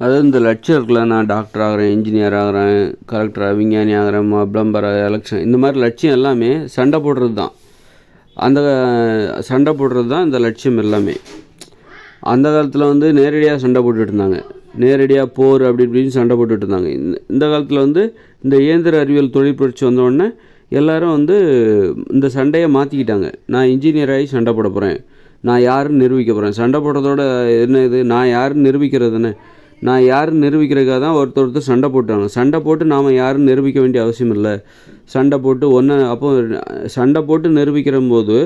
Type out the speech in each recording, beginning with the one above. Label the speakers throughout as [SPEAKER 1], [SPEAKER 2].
[SPEAKER 1] அதாவது இந்த லட்சியம் இருக்குல்ல நான் டாக்டர் ஆகிறேன் இன்ஜினியர் ஆகிறேன் கலெக்டர் விஞ்ஞானி ஆகிறேன் ப்ளம்பர் எலெக்ஷன் இந்த மாதிரி லட்சியம் எல்லாமே சண்டை போடுறது தான் அந்த சண்டை போடுறது தான் இந்த லட்சியம் எல்லாமே. அந்த காலத்தில் வந்து நேரடியாக சண்டை போட்டுட்டு இருந்தாங்க. நேரடியாக போர் அப்படி இப்படின்னு சண்டை போட்டுட்டு இருந்தாங்க. இந்த இந்த காலத்தில் வந்து இந்த இயந்திர அறிவியல் தொழில் புரட்சி வந்த வந்து இந்த சண்டையை மாற்றிக்கிட்டாங்க நான் இன்ஜினியர் ஆகி சண்டை போட போகிறேன் நான் யாருன்னு நிரூபிக்க போகிறேன் சண்டை போடுறதோட என்ன இது? நான் யாருன்னு நிரூபிக்கிறதுன்னு நான் யாருன்னு நிரூபிக்கிறதுக்காக தான் ஒருத்தர் ஒருத்தர் சண்டை போட்டாங்க சண்டை போட்டு நாம் யாருன்னு நிரூபிக்க வேண்டிய அவசியம் இல்லை. சண்டை போட்டு ஒன்று அப்போ சண்டை போட்டு நிரூபிக்கிற போது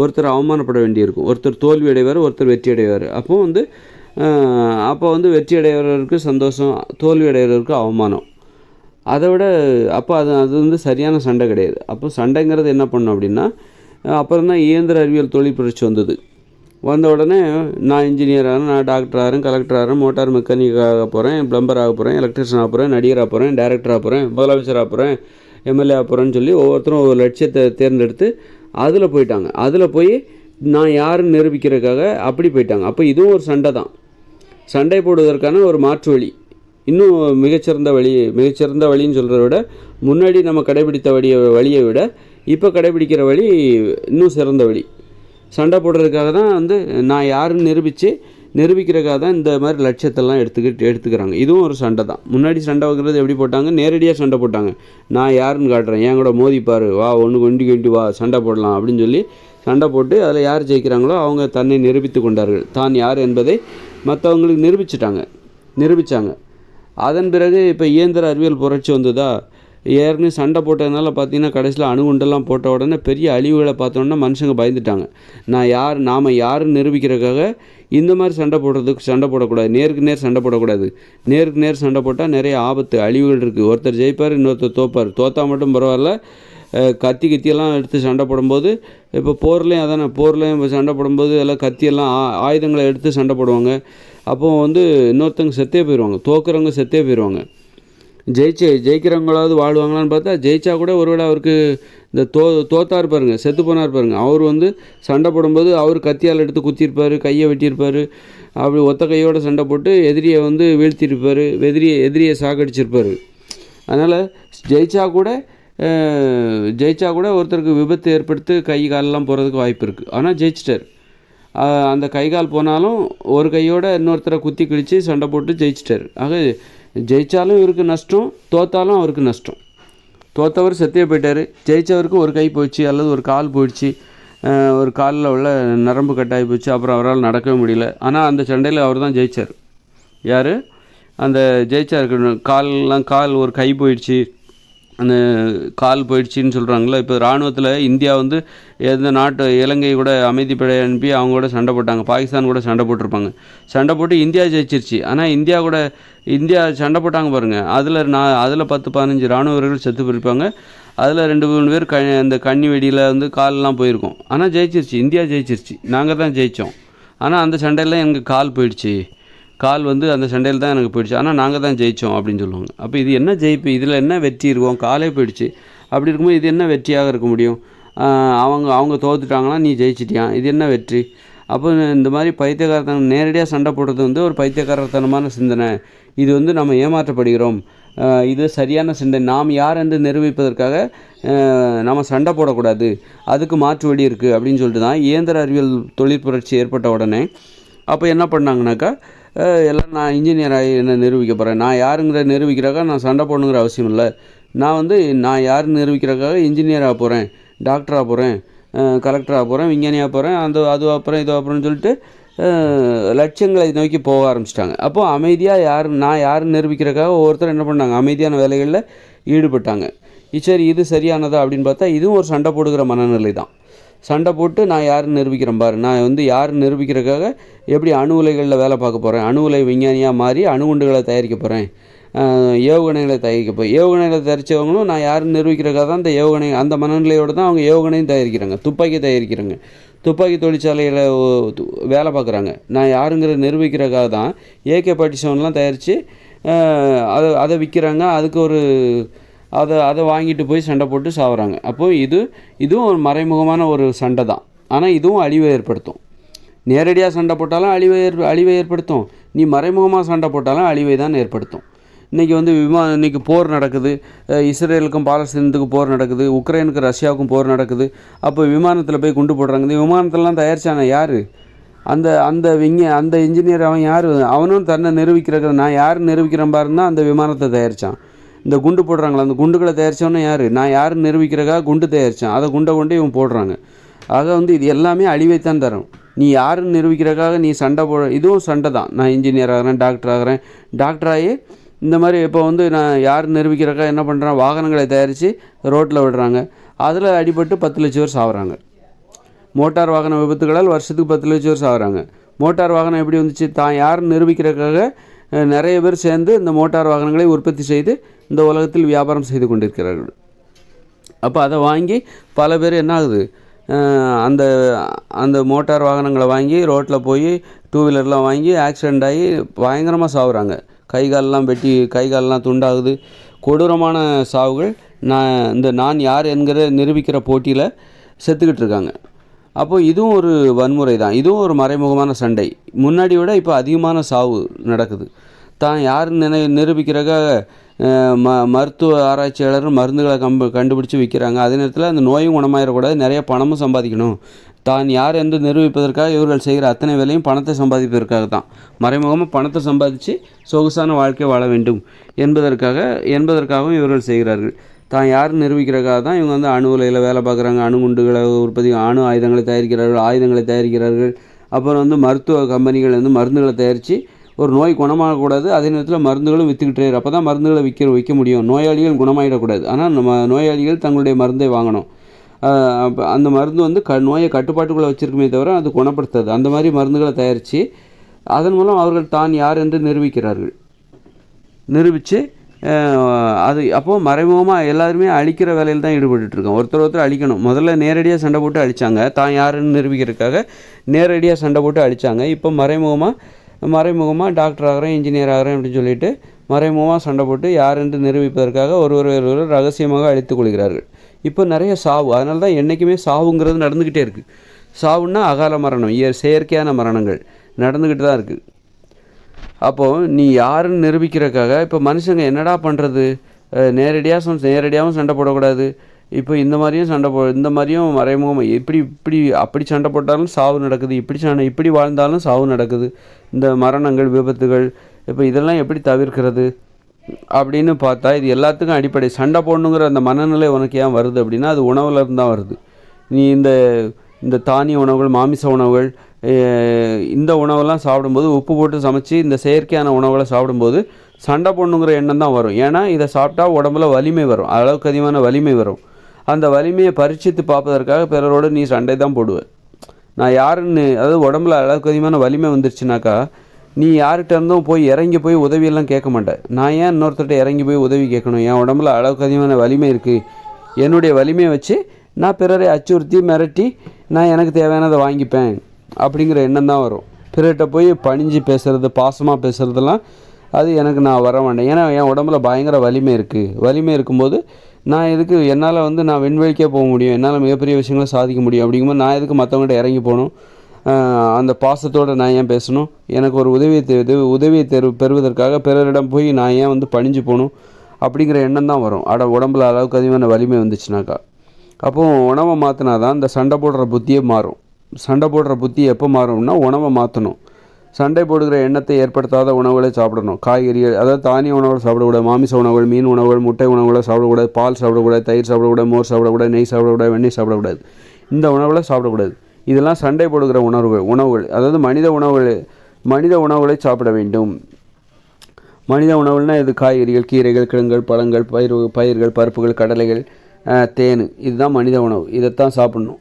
[SPEAKER 1] ஒருத்தர் அவமானப்பட வேண்டியிருக்கும். ஒருத்தர் தோல்வி அடைவார் ஒருத்தர் வெற்றி அடைவார் அப்போ வந்து அப்போ வந்து வெற்றி அடைகிறவருக்கு சந்தோஷம் தோல்வி அடைகிறவருக்கு அவமானம். அதை விட அப்போ அது அது வந்து சரியான சண்டை கிடையாது. அப்போ சண்டைங்கிறது என்ன பண்ணும் அப்படின்னா அப்புறம் தான் இயந்திர அறிவியல் தொழில் புரட்சி வந்தது. வந்த உடனே நான் இன்ஜினியர் ஆகிறேன் நான் டாக்டர் ஆகிறேன் கலெக்டர் ஆகிறேன் மோட்டார் மெக்கானிக் ஆக போகிறேன் ப்ளம்பர் ஆக போகிறேன் எலக்ட்ரிஷியன் ஆக போகிறேன் நடிகர் ஆக போகிறேன் டேரக்டர் ஆக போகிறேன் முதலமைச்சர் ஆக போகிறேன் எம்எல்ஏ ஆக போகிறேன்னு சொல்லி ஒவ்வொருத்தரும் ஒரு லட்சியத்தை தேர்ந்தெடுத்து அதில் போயிட்டாங்க. அதில் போய் நான் யாருன்னு நிரூபிக்கிறதுக்காக அப்படி போயிட்டாங்க. அப்போ இதுவும் ஒரு சண்டை தான். சண்டை போடுவதற்கான ஒரு மாற்று வழி. இன்னும் மிகச்சிறந்த வழி மிகச்சிறந்த வழின்னு சொல்கிறத விட முன்னாடி நம்ம கடைபிடித்த வழியை வழியை விட இப்போ கடைபிடிக்கிற வழி இன்னும் சிறந்த வழி. சண்டை போடுறதுக்காக தான் வந்து நான் யாருன்னு நிரூபித்து நிரூபிக்கிறதுக்காக தான் இந்த மாதிரி லட்சியத்தெல்லாம் எடுத்துக்கிட்டு எடுத்துக்கிறாங்க. இதுவும் ஒரு சண்டை தான். முன்னாடி சண்டை வைக்கிறது எப்படி போட்டாங்க? நேரடியாக சண்டை போட்டாங்க. நான் யாருன்னு காட்டுறேன். என் கூட மோதிப்பார் வா ஒன்று கொண்டு கொண்டு வா சண்டை போடலாம் அப்படின்னு சொல்லி சண்டை போட்டு அதில் யார் ஜெயிக்கிறாங்களோ அவங்க தன்னை நிரூபித்து கொண்டார்கள். தான் யார் என்பதை மற்றவங்களுக்கு நிரூபிச்சிட்டாங்க. நிரூபித்தாங்க அதன் பிறகு இப்போ இயந்திர அறிவியல் புரட்சி வந்ததா? ஏற்கனவே சண்டை போட்டதுனால பார்த்தீங்கன்னா கடைசியில் அணுகுண்டெல்லாம் போட்ட உடனே பெரிய அழிவுகளை பார்த்தோன்னா மனுஷங்க பயந்துட்டாங்க. நான் யார் நாம் யாருன்னு நிரூபிக்கிறதுக்காக இந்த மாதிரி சண்டை போடுறதுக்கு சண்டை போடக்கூடாது. நேருக்கு நேர் சண்டை போடக்கூடாது. நேருக்கு நேர் சண்டை போட்டால் நிறைய ஆபத்து அழிவுகள் இருக்குது ஒருத்தர் ஜெயிப்பார் இன்னொருத்தர் தோப்பார். தோத்தா மட்டும் பரவாயில்ல. கத்தி கத்தியெல்லாம் எடுத்து சண்டை போடும்போது இப்போ போர்லேயும் அதானே போர்லேயும் இப்போ சண்டை போடும்போது எல்லாம் கத்தியெல்லாம் ஆ- ஆயுதங்களை எடுத்து சண்டை போடுவாங்க. அப்போ வந்து இன்னொருத்தவங்க செத்தே போயிடுவாங்க தோக்குறவங்க செத்தே போயிடுவாங்க ஜெயிச்சு ஜெயிக்கிறவங்களாவது வாழ்வாங்களான்னு பார்த்தா ஜெயிச்சா கூட ஒருவேளை அவருக்கு இந்த தோ தோத்தா பாருங்க செத்து போனார் பாருங்க. அவர் வந்து சண்டை போடும்போது அவர் கத்தியால் எடுத்து குத்திருப்பார் கையை வெட்டியிருப்பார். அப்படி ஒத்த கையோட சண்டை போட்டு எதிரியை வந்து வீழ்த்தியிருப்பார் எதிரியை எதிரியை சாகடிச்சிருப்பார். அதனால் ஜெயிச்சா கூட ஜெயிச்சா கூட ஒருத்தருக்கு விபத்து ஏற்படுத்தி கை காலெல்லாம் போகிறதுக்கு வாய்ப்பு இருக்குது ஆனால் ஜெயிச்சிட்டார். அந்த கை கால் போனாலும் ஒரு கையோட இன்னொருத்தரை குத்தி கிழித்து சண்டை போட்டு ஜெயிச்சிட்டார். ஆக ஜெயித்தாலும் இவருக்கு நஷ்டம் தோத்தாலும் அவருக்கு நஷ்டம். தோத்தவர் செத்தே போயிட்டார். ஜெயித்தவருக்கு ஒரு கை போயிடுச்சு அல்லது ஒரு கால் போயிடுச்சு. ஒரு காலில் உள்ள நரம்பு கட்டாகி போச்சு அப்புறம் அவரால் நடக்கவே முடியல. ஆனால் அந்த சண்டையில் அவர் தான் ஜெயிச்சார். யார்? அந்த ஜெயிச்சாருக்கு கால்லாம் கால் ஒரு கை போயிடுச்சு. அந்த கால் போயிடுச்சின்னு சொல்கிறாங்களே இப்போ இராணுவத்தில் இந்தியா வந்து எந்த நாட்டு இலங்கை கூட அமைதிப்படை அனுப்பி அவங்க கூட சண்டை போட்டாங்க பாகிஸ்தான் கூட சண்டை போட்டிருப்பாங்க. சண்டை போட்டு இந்தியா ஜெயிச்சிருச்சு. ஆனால் இந்தியா கூட இந்தியா சண்டை போட்டாங்க பாருங்கள் அதில் நான் அதில் பத்து பதினஞ்சு இராணுவ வீரர்கள் செத்து போயிருப்பாங்க. அதில் ரெண்டு மூணு பேர் க அந்த கண்ணி வெடியில் வந்து கால்லாம் போயிருக்கோம். ஆனால் ஜெயிச்சிருச்சு இந்தியா ஜெயிச்சிருச்சு. நாங்கள் தான் ஜெயித்தோம் ஆனால் அந்த சண்டையில் எங்கள் கால் போயிடுச்சு. கால் வந்து அந்த சண்டையில் தான் எனக்கு போயிடுச்சு. ஆனால் நாங்கள் தான் ஜெயித்தோம் அப்படின்னு சொல்லுவாங்க. அப்போ இது என்ன ஜெயிப்பு? இதில் என்ன வெற்றி இருக்கும்? காலே போயிடுச்சு. அப்படி இருக்கும்போது இது என்ன வெற்றியாக இருக்க முடியும்? அவங்க அவங்க தோத்துட்டாங்கன்னா நீ ஜெயிச்சிட்டியான் இது என்ன வெற்றி? அப்போ இந்த மாதிரி பைத்தியக்காரத்தனம் நேரடியாக சண்டை போடுறது வந்து ஒரு பைத்தியக்காரத்தனமான சிந்தனை. இது வந்து நம்ம ஏமாற்றப்படுகிறோம். இது சரியான சிந்தனை நாம் யார் என்று நிரூபிப்பதற்காக நம்ம சண்டை போடக்கூடாது. அதுக்கு மாற்று வழி இருக்குது அப்படின்னு சொல்லிட்டு தான் இயந்திர அறிவியல் தொழிற்புரட்சி ஏற்பட்ட உடனே அப்போ என்ன பண்ணாங்கனாக்கா எல்லாம் நான் இன்ஜினியர் ஆகி என்ன நிரூபிக்க போகிறேன் நான் யாருங்கிற நிரூபிக்கிறக்காக நான் சண்டை போடணுங்கிற அவசியம் இல்லை. நான் வந்து நான் யாருன்னு நிரூபிக்கிறக்காக இன்ஜினியர் ஆக போகிறேன் டாக்டராக போகிறேன் கலெக்டராக போகிறேன் விஞ்ஞானியாக போகிறேன் அந்த அது அப்புறம் இது அப்புறம்னு சொல்லிட்டு லட்சியங்களை நோக்கி போக ஆரம்பிச்சிட்டாங்க. அப்போது அமைதியாக யார் நான் யாருன்னு நிரூபிக்கிறக்காக ஒவ்வொருத்தரும் என்ன பண்ணாங்க? அமைதியான வேலைகளில் ஈடுபட்டாங்க. சரி இது சரியானதா அப்படின்னு பார்த்தா இதுவும் ஒரு சண்டை போடுகிற மனநிலை தான் சண்டை போட்டு நான் யாருன்னு நிரூபிக்கிறேன் பாரு. நான் வந்து யாருன்னு நிரூபிக்கிறதுக்காக எப்படி அணு உலைகளில் வேலை பார்க்க போகிறேன் அணு உலை விஞ்ஞானியாக மாறி அணுகுண்டுகளை தயாரிக்க போகிறேன் ஏவுகணைகளை தயாரிக்க போய் ஏவுகணைகளை தயாரித்தவங்களும் நான் யாருன்னு நிரூபிக்கிறக்காக தான் அந்த ஏவுகணை அந்த மனநிலையோடு தான் அவங்க ஏவுகணையும் தயாரிக்கிறாங்க. துப்பாக்கி தயாரிக்கிறாங்க. துப்பாக்கி தொழிற்சாலையில் வேலை பார்க்குறாங்க. நான் யாருங்கிற நிரூபிக்கிறக்காக தான் ஏகே ஃபார்ட்டி தயாரித்து அதை அதை விற்கிறாங்க அதுக்கு ஒரு அதை அதை வாங்கிட்டு போய் சண்டை போட்டு சாவுறாங்க. அப்போது இது இதுவும் ஒரு மறைமுகமான ஒரு சண்டை தான். ஆனால் இதுவும் அழிவை ஏற்படுத்தும். நேரடியாக சண்டை போட்டாலும் அழிவை ஏற் அழிவை ஏற்படுத்தும். நீ மறைமுகமாக சண்டை போட்டாலும் அழிவை தான் ஏற்படுத்தும். இன்றைக்கி வந்து விமா இன்றைக்கி போர் நடக்குது. இஸ்ரேலுக்கும் பாலஸ்தீனத்துக்கும் போர் நடக்குது. உக்ரைனுக்கு ரஷ்யாவுக்கும் போர் நடக்குது. அப்போ விமானத்தில் போய் குண்டு போடுறாங்க. இந்த விமானத்திலலாம் தயாரிச்சாங்க யார்? அந்த அந்த விஞ்ஞ அந்த இன்ஜினியர் அவன் யார்? அவனும் தன்னை நிரூபிக்கிறது நான் யார் நிரூபிக்கிறேன் பாருன்னா அந்த விமானத்தை தயாரித்தான் இந்த குண்டு போடுறாங்களா? அந்த குண்டுகளை தயாரித்தவனே யார்? நான் யார் நிரூபிக்கிறக்காக குண்டு தயாரித்தேன் அதை குண்டை கொண்டு இவன் போடுறாங்க. ஆக வந்து இது எல்லாமே அழிவைத்தான் தரும். நீ யாருன்னு நிரூபிக்கிறக்காக நீ சண்டை போட இதுவும் சண்டை தான். நான் இன்ஜினியர் ஆகிறேன் டாக்டர் ஆகிறேன். டாக்டர் ஆகி இந்த மாதிரி இப்போ வந்து நான் யார் நிரூபிக்கிறக்கா என்ன பண்ணுறேன் வாகனங்களை தயாரித்து ரோட்டில் விடுறாங்க. அதில் அடிபட்டு பத்து லட்சம் பேர் சாகுறாங்க மோட்டார் வாகன விபத்துகளால் வருஷத்துக்கு பத்து லட்சம் பேர் சாகுறாங்க மோட்டார் வாகனம் எப்படி வந்துச்சு? தான் யார் நிரூபிக்கிறதுக்காக நிறைய பேர் சேர்ந்து இந்த மோட்டார் வாகனங்களை உற்பத்தி செய்து இந்த உலகத்தில் வியாபாரம் செய்து கொண்டிருக்கிறார்கள். அப்போ அதை வாங்கி பல பேர் என்ன ஆகுது? அந்த அந்த மோட்டார் வாகனங்களை வாங்கி ரோட்டில் போய் டூ வீலர்லாம் வாங்கி ஆக்சிடெண்ட் ஆகி பயங்கரமாக சாவுறாங்க. கை கால்லாம் வெட்டி கை கால்லாம் துண்டாகுது. கொடூரமான சாவுகள். நான் இந்த நான் யார் என்கிற நிரூபிக்கிற போட்டியில் செத்துக்கிட்டு இருக்காங்க. அப்போது இதுவும் ஒரு வன்முறை தான். இதுவும் ஒரு மறைமுகமான சண்டை. முன்னாடி விட இப்போ அதிகமான சாவு நடக்குது. தான் யார் நினை நிரூபிக்கிறக்காக ம மருத்துவ ஆராய்ச்சியாளர் மருந்துகளை கம்பு கண்டுபிடிச்சி விற்கிறாங்க அதே நேரத்தில் அந்த நோயும் குணமாயிடக்கூடாது நிறைய பணமும் சம்பாதிக்கணும். தான் யார் என்று நிரூபிப்பதற்காக இவர்கள் செய்கிற அத்தனை வேலையும் பணத்தை சம்பாதிப்பதற்காக தான். மறைமுகமாக பணத்தை சம்பாதிச்சு சொகுசான வாழ்க்கை வாழ வேண்டும் என்பதற்காக என்பதற்காகவும் இவர்கள் செய்கிறார்கள். தான் யார் நிரூபிக்கிறக்காக தான் இவங்க வந்து அணு உலையில் வேலை பார்க்குறாங்க. அணுகுண்டுகளை உற்பத்தி அணு ஆயுதங்களை தயாரிக்கிறார்கள் ஆயுதங்களை தயாரிக்கிறார்கள். அப்புறம் வந்து மருத்துவ கம்பெனிகள் வந்து மருந்துகளை தயாரித்து ஒரு நோய் குணமாகக்கூடாது அதே நேரத்தில் மருந்துகளும் விற்றுக்கிட்டே அப்போ தான் மருந்துகளை விற்க விற்க முடியும். நோயாளிகள் குணமாயிடக்கூடாது. ஆனால் நம்ம நோயாளிகள் தங்களுடைய மருந்தை வாங்கணும். அப்போ அந்த மருந்து வந்து க நோயை கட்டுப்பாட்டுக்குள்ளே வச்சிருக்குமே தவிர அது குணப்படுத்தாது. அந்த மாதிரி மருந்துகளை தயாரித்து அதன் மூலம் அவர்கள் தான் யார் என்று நிரூபிக்கிறார்கள். நிரூபித்து அது அப்போது மறைமுகமாக எல்லாருமே அழிக்கிற வேலையில் தான் ஈடுபட்டுருக்கோம் ஒருத்தர் ஒருத்தர் அழிக்கணும். முதல்ல நேரடியாக சண்டை போட்டு அழிச்சாங்க. தான் யாருன்னு நிரூபிக்கிறதுக்காக நேரடியாக சண்டை போட்டு அழிச்சாங்க. இப்போ மறைமுகமாக மறைமுகமாக டாக்டர் ஆகிறேன் இன்ஜினியர் ஆகிறேன் அப்படின்னு சொல்லிட்டு மறைமுகமாக சண்டை போட்டு யார் என்று நிரூபிப்பதற்காக ஒருவர் ஒருவர் ரகசியமாக அழித்துக் கொள்கிறார்கள். இப்போ நிறைய சாவு. அதனால தான் என்றைக்குமே சாவுங்கிறது நடந்துக்கிட்டே இருக்குது சாவுன்னா அகால மரணம் இயற் செயற்கையான மரணங்கள் நடந்துக்கிட்டு தான் இருக்குது அப்போது நீ யாருன்னு நிரூபிக்கிறதுக்காக இப்போ மனுஷங்க என்னடா பண்ணுறது நேரடியாக சொல் நேரடியாகவும் சண்டை போடக்கூடாது. இப்போ இந்த மாதிரியும் சண்டை போ இந்த மாதிரியும் மறைமுகமாக இப்படி இப்படி அப்படி சண்டை போட்டாலும் சாவு நடக்குது இப்படி சண்டை இப்படி வாழ்ந்தாலும் சாவு நடக்குது. இந்த மரணங்கள் விபத்துகள் இப்போ இதெல்லாம் எப்படி தவிர்க்கிறது அப்படின்னு பார்த்தா இது எல்லாத்துக்கும் அடிப்படை. சண்டை போடணுங்கிற அந்த மனநிலை உனக்கு ஏன் வருது அப்படின்னா அது உணவுல தான் வருது. நீ இந்த இந்த தானிய உணவுகள் மாமிச உணவுகள் இந்த உணவெல்லாம் சாப்பிடும்போது உப்பு போட்டு சமைச்சு இந்த செயற்கையான உணவுகளை சாப்பிடும்போது சண்டை போடணுங்கிற எண்ணம் தான் வரும். ஏன்னா இதை சாப்பிட்டா உடம்புல வலிமை வரும். அளவுக்கு அதிகமான வலிமை வரும். அந்த வலிமையை பரீட்சித்து பார்ப்பதற்காக பிறரோடு நீ சண்டை தான் போடுவ. நான் யாருன்னு அதாவது உடம்புல அளவுக்கு அதிகமான வலிமை வந்துருச்சுனாக்கா நீ யார்கிட்ட இருந்தும் போய் இறங்கி போய் உதவியெல்லாம் கேட்க மாட்டேன் நான் ஏன் இன்னொருத்தர்கிட்ட இறங்கி போய் உதவி கேட்கணும்? என் உடம்புல அளவுக்கு அதிகமான வலிமை இருக்குது என்னுடைய வலிமையை வச்சு நான் பிறரை அச்சுறுத்தி மிரட்டி நான் எனக்கு தேவையானதை வாங்கிப்பேன் அப்படிங்கிற எண்ணம் தான் வரும். பிறர்கிட்ட போய் பணிஞ்சு பேசுகிறது பாசமாக பேசுகிறதுலாம் அது எனக்கு நான் வர மாட்டேன். ஏன்னா என் உடம்புல பயங்கர வலிமை இருக்குது வலிமை இருக்கும்போது நான் எதுக்கு என்னால் வந்து நான் விண்வெளிக்கே போக முடியும் என்னால் மிகப்பெரிய விஷயங்களை சாதிக்க முடியும் அப்படிங்கும்போது நான் எதுக்கு மற்றவங்கள்ட்ட இறங்கி போகணும்? அந்த பாசத்தோடு நான் ஏன் பேசணும்? எனக்கு ஒரு உதவியை தெ உதவியை தெரு பெறுவதற்காக பிறரிடம் போய் நான் ஏன் வந்து பணிஞ்சு போகணும்? அப்படிங்கிற எண்ணம் தான் வரும். அட உடம்புல அளவுக்கு அதிகமான வலிமை வந்துச்சுனாக்கா. அப்போது உணவை மாற்றினா தான் இந்த சண்டை போடுற புத்தியே மாறும். சண்டை போடுற புத்தி எப்போ மாறும்னா உணவை மாற்றணும் சண்டை போடுகிற எண்ணத்தை ஏற்படுத்தாத உணவுகளை சாப்பிடணும். காய்கறிகள் அதாவது தானிய உணவுகள் சாப்பிடக்கூடாது மாமிச உணவுகள் மீன் உணவுகள் முட்டை உணவுகளை சாப்பிடக்கூடாது பால் சாப்பிடக்கூடாது தயிர் சாப்பிடக்கூடாது மோர் சாப்பிடக்கூடாது நெய் சாப்பிடக்கூடாது வெண்ணெய் சாப்பிடக்கூடாது. இந்த உணவுகளை சாப்பிடக்கூடாது. இதெல்லாம் சண்டை போடுகிற உணவுகள் உணவுகள் அதாவது மனித உணவுகள் மனித உணவுகளை சாப்பிட வேண்டும். மனித உணவுகள்னால் இது காய்கறிகள் கீரைகள் கிழங்குகள் பழங்கள் பயிர் பயிர்கள் பருப்புகள் கடலைகள் தேன் இதுதான் மனித உணவு. இதைத்தான் சாப்பிடணும்.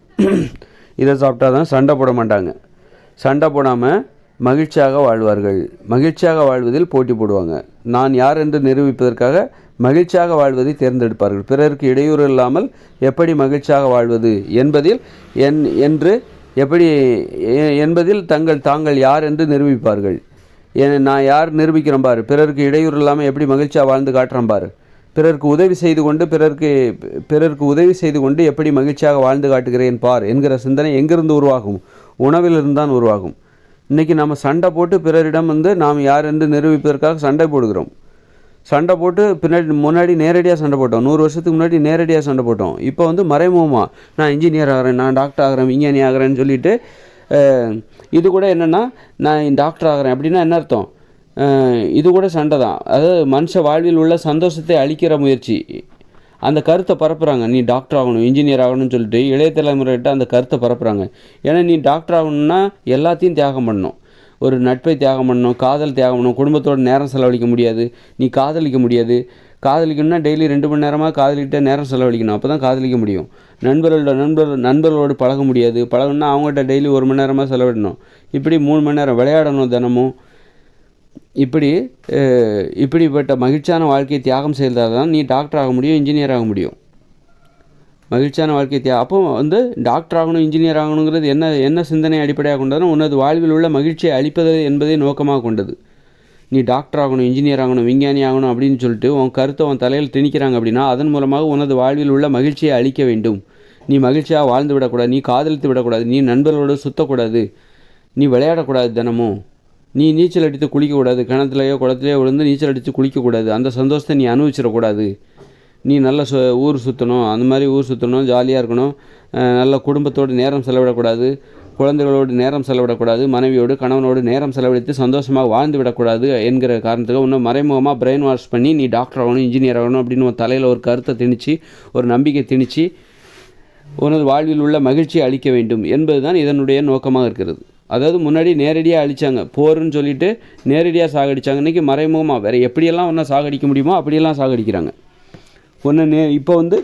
[SPEAKER 1] இதை சாப்பிட்டா தான் சண்டை போட மாட்டாங்க. சண்டை போடாமல் மகிழ்ச்சியாக வாழ்வார்கள். மகிழ்ச்சியாக வாழ்வதில் போட்டி போடுவாங்க. நான் யார் என்று நிரூபிப்பதற்காக மகிழ்ச்சியாக வாழ்வதை தேர்ந்தெடுப்பார்கள். பிறருக்கு இடையூறு இல்லாமல் எப்படி மகிழ்ச்சியாக வாழ்வது என்பதில் என் என்று எப்படி என்பதில் தங்கள் தாங்கள் யார் என்று நிரூபிப்பார்கள். ஏன் நான் யார் நிரூபிக்கிறேன் பாரு. பிறருக்கு இடையூறு இல்லாமல் எப்படி மகிழ்ச்சியாக வாழ்ந்து காட்டுறேன் பாரு. பிறருக்கு உதவி செய்து கொண்டு பிறருக்கு பிறருக்கு உதவி செய்து கொண்டு எப்படி மகிழ்ச்சியாக வாழ்ந்து காட்டுகிறேன் பார் என்கிற சிந்தனை எங்கிருந்து உருவாகும்? உணவிலிருந்து தான் உருவாகும். இன்றைக்கி நம்ம சண்டை போட்டு பிறரிடம் வந்து நாம் யார் என்று நிரூபிப்பதற்காக சண்டை போடுகிறோம். சண்டை போட்டு பின்னாடி முன்னாடி நேரடியாக சண்டை போட்டோம். நூறு வருஷத்துக்கு முன்னாடி நேரடியாக சண்டை போட்டோம். இப்போ வந்து மறைமுகமாக நான் இன்ஜினியர் ஆகிறேன் நான் டாக்டர் ஆகிறேன் விஞ்ஞானி ஆகிறேன்னு சொல்லிட்டு இது கூட என்னென்னா நான் டாக்டர் ஆகிறேன் அப்படின்னா என்ன அர்த்தம்? இது கூட சண்டை தான். அதாவது மனுஷ வாழ்வில் உள்ள சந்தோஷத்தை அழிக்கிற முயற்சி. அந்த கருத்தை பரப்புகிறாங்க நீ டாக்டர் ஆகணும் இன்ஜினியர் ஆகணும்னு சொல்லிட்டு இளைய தலைமுறைகிட்ட அந்த கருத்தை பரப்புகிறாங்க ஏன்னா நீ டாக்டர் ஆகணும்னா எல்லாத்தையும் தியாகம் பண்ணணும். ஒரு நட்பை தியாகம் பண்ணணும் காதல் தியாகம் பண்ணணும் குடும்பத்தோட நேரம் செலவழிக்க முடியாது. நீ காதலிக்க முடியாது. காதலிக்கணும்னா டெய்லி ரெண்டு மணி நேரமாக காதலிக்கிட்ட நேரம் செலவழிக்கணும். அப்போ தான் காதலிக்க முடியும். நண்பர்களோட நண்பர் நண்பர்களோடு பழக முடியாது. பழகணும்னா அவங்ககிட்ட டெய்லி ஒரு மணி நேரமாக செலவிடணும். இப்படி மூணு மணி நேரம் விளையாடணும் தினமும். இப்படி இப்படிப்பட்ட மகிழ்ச்சியான வாழ்க்கையை தியாகம் செய்தால் தான் நீ டாக்டர் ஆக முடியும் இன்ஜினியர் ஆக முடியும். மகிழ்ச்சியான வாழ்க்கை தியா அப்போ வந்து டாக்டர் ஆகணும் இன்ஜினியர் ஆகணுங்கிறது என்ன என்ன சிந்தனை அடிப்படையாக கொண்டதுன்னா உனது வாழ்வில் உள்ள மகிழ்ச்சியை அளிப்பது என்பதை நோக்கமாக கொண்டது. நீ டாக்டர் ஆகணும் இன்ஜினியர் ஆகணும் விஞ்ஞானி ஆகணும் அப்படின்னு சொல்லிட்டு உன் கருத்தை உன் தலையில் திணிக்கிறாங்க அப்படின்னா அதன் மூலமாக உனது வாழ்வில் உள்ள மகிழ்ச்சியை அளிக்க வேண்டும். நீ மகிழ்ச்சியாக வாழ்ந்து விடக்கூடாது நீ காதலித்து விடக்கூடாது நீ நண்பர்களோடு சுத்தக்கூடாது நீ விளையாடக்கூடாது தினமும். நீ நீச்சல் அடித்து குளிக்கக்கூடாது. கிணத்துலையோ குளத்துலையோ விழுந்து நீச்சல் அடித்து குளிக்கக்கூடாது. அந்த சந்தோஷத்தை நீ அனுபவிச்சிடக்கூடாது. நீ நல்ல சு ஊர் சுற்றணும் அந்த மாதிரி ஊர் சுற்றணும் ஜாலியாக இருக்கணும். நல்ல குடும்பத்தோடு நேரம் செலவிடக்கூடாது. குழந்தைகளோடு நேரம் செலவிடக்கூடாது. மனைவியோடு கணவனோடு நேரம் செலவழித்து சந்தோஷமாக வாழ்ந்து விடக்கூடாது என்கிற காரணத்துக்கு இன்னும் மறைமுகமாக பிரெயின் வாஷ் பண்ணி நீ டாக்டர் ஆகணும் இன்ஜினியர் ஆகணும் அப்படின்னு உன் தலையில் ஒரு கருத்தை திணிச்சு ஒரு நம்பிக்கை திணிச்சு உனது வாழ்வில் உள்ள மகிழ்ச்சியை அளிக்க வேண்டும் என்பதுதான் இதனுடைய நோக்கமாக இருக்கிறது. அதாவது முன்னாடி நேரடியாக அழிச்சாங்க. போர்னு சொல்லிட்டு நேரடியாக சாகடிச்சாங்க. இன்றைக்கி மறைமுகமாக வேறு எப்படியெல்லாம் ஒன்றா சாகடிக்க முடியுமோ அப்படியெல்லாம் சாகடிக்கிறாங்க. ஒன்று நே இப்போ வந்து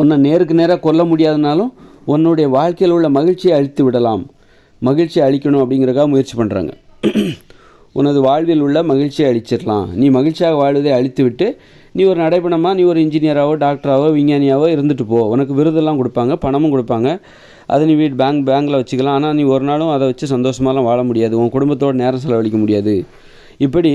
[SPEAKER 1] உன்னை நேருக்கு நேராக கொல்ல முடியாதனாலும் உன்னுடைய வாழ்க்கையில் உள்ள மகிழ்ச்சியை அழித்து விடலாம். மகிழ்ச்சியை அழிக்கணும் அப்படிங்கிறக்காக முயற்சி பண்ணுறாங்க உனது வாழ்வில் உள்ள மகிழ்ச்சியை அழிச்சிடலாம். நீ மகிழ்ச்சியாக வாழ்வதை அழித்து விட்டு நீ ஒரு நடைபெணமாக நீ ஒரு இன்ஜினியராகவோ டாக்டராகவோ விஞ்ஞானியாவோ இருந்துட்டு போ. உனக்கு விருதெல்லாம் கொடுப்பாங்க பணமும் கொடுப்பாங்க. அதை நீ வீட் பேங்க் பேங்கில் வச்சுக்கலாம். ஆனால் நீ ஒரு நாளும் அதை வச்சு சந்தோஷமாலாம் வாழ முடியாது. உன் குடும்பத்தோட நேரம் செலவழிக்க முடியாது. இப்படி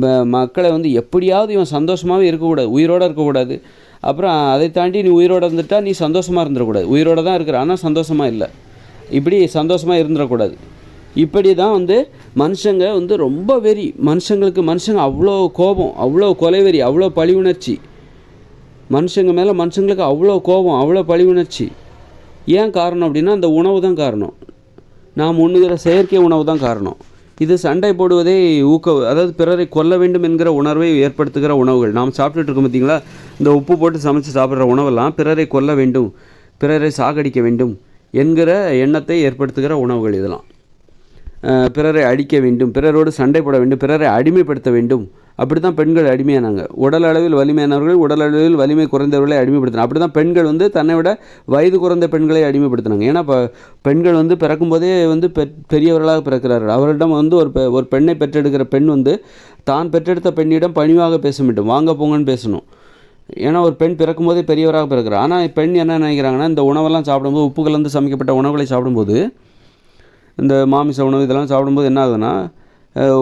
[SPEAKER 1] ம- மக்களை வந்து எப்படியாவது இவன் சந்தோஷமாகவே இருக்கக்கூடாது. உயிரோடு இருக்கக்கூடாது. அப்புறம் அதை தாண்டி நீ உயிரோடு இருந்துட்டால் நீ சந்தோஷமாக இருந்துடக்கூடாது. உயிரோட தான் இருக்கிற ஆனால் சந்தோஷமாக இல்லை. இப்படி சந்தோஷமாக இருந்துடக்கூடாது. இப்படி தான் வந்து மனுஷங்க வந்து ரொம்ப வெறி. மனுஷங்களுக்கு மனுஷங்க அவ்வளோ கோபம் அவ்வளோ கொலைவெறி அவ்வளோ பழி உணர்ச்சி மனுஷங்க மேலே மனுஷங்களுக்கு அவ்வளோ கோபம் அவ்வளோ பழி உணர்ச்சி ஏன் காரணம் அப்படின்னா அந்த உணவு தான் காரணம். நாம் உண்ணுகிற செயற்கை உணவு தான் காரணம். இது சண்டை போடுவதை ஊக்க அதாவது பிறரை கொல்ல வேண்டும் என்கிற உணர்வை ஏற்படுத்துகிற உணவுகள். நாம் சாப்பிட்டுட்டு இருக்கோம் பார்த்தீங்களா? இந்த உப்பு போட்டு சமைச்சு சாப்பிட்ற உணவெல்லாம் பிறரை கொல்ல வேண்டும் பிறரை சாகடிக்க வேண்டும் என்கிற எண்ணத்தை ஏற்படுத்துகிற உணவுகள் இதெல்லாம். பிறரை அடிக்க வேண்டும் பிறரோடு சண்டை போட வேண்டும் பிறரை அடிமைப்படுத்த வேண்டும் அப்படி தான் பெண்கள் அடிமையானாங்க. உடல் அளவில் வலிமையானவர்கள் உடல் அளவில் வலிமை குறைந்தவர்களை அடிமைப்படுத்தினாங்க. அப்படி தான் பெண்கள் வந்து தன்னை விட வயது குறைந்த பெண்களை அடிமைப்படுத்தினாங்க. ஏன்னா இப்போ பெண்கள் வந்து பிறக்கும்போதே வந்து பெ பெரியவர்களாக பிறக்கிறார்கள். அவரிடம் வந்து ஒரு பெ- ஒரு பெண்ணை பெற்றெடுக்கிற பெண் வந்து தான் பெற்றெடுத்த பெண்ணிடம் பணிவாக பேச வேண்டும். வாங்க போங்கன்னு பேசணும். ஏன்னா ஒரு பெண் பிறக்கும்போதே பெரியவராக பிறக்கிறார். ஆனால் பெண் என்ன நினைக்கிறாங்கன்னா இந்த உணவெல்லாம் சாப்பிடும்போது உப்பு கலந்து சமைக்கப்பட்ட உணவுகளை சாப்பிடும்போது இந்த மாமிச உணவு இதெல்லாம் சாப்பிடும்போது என்ன ஆகுதுன்னா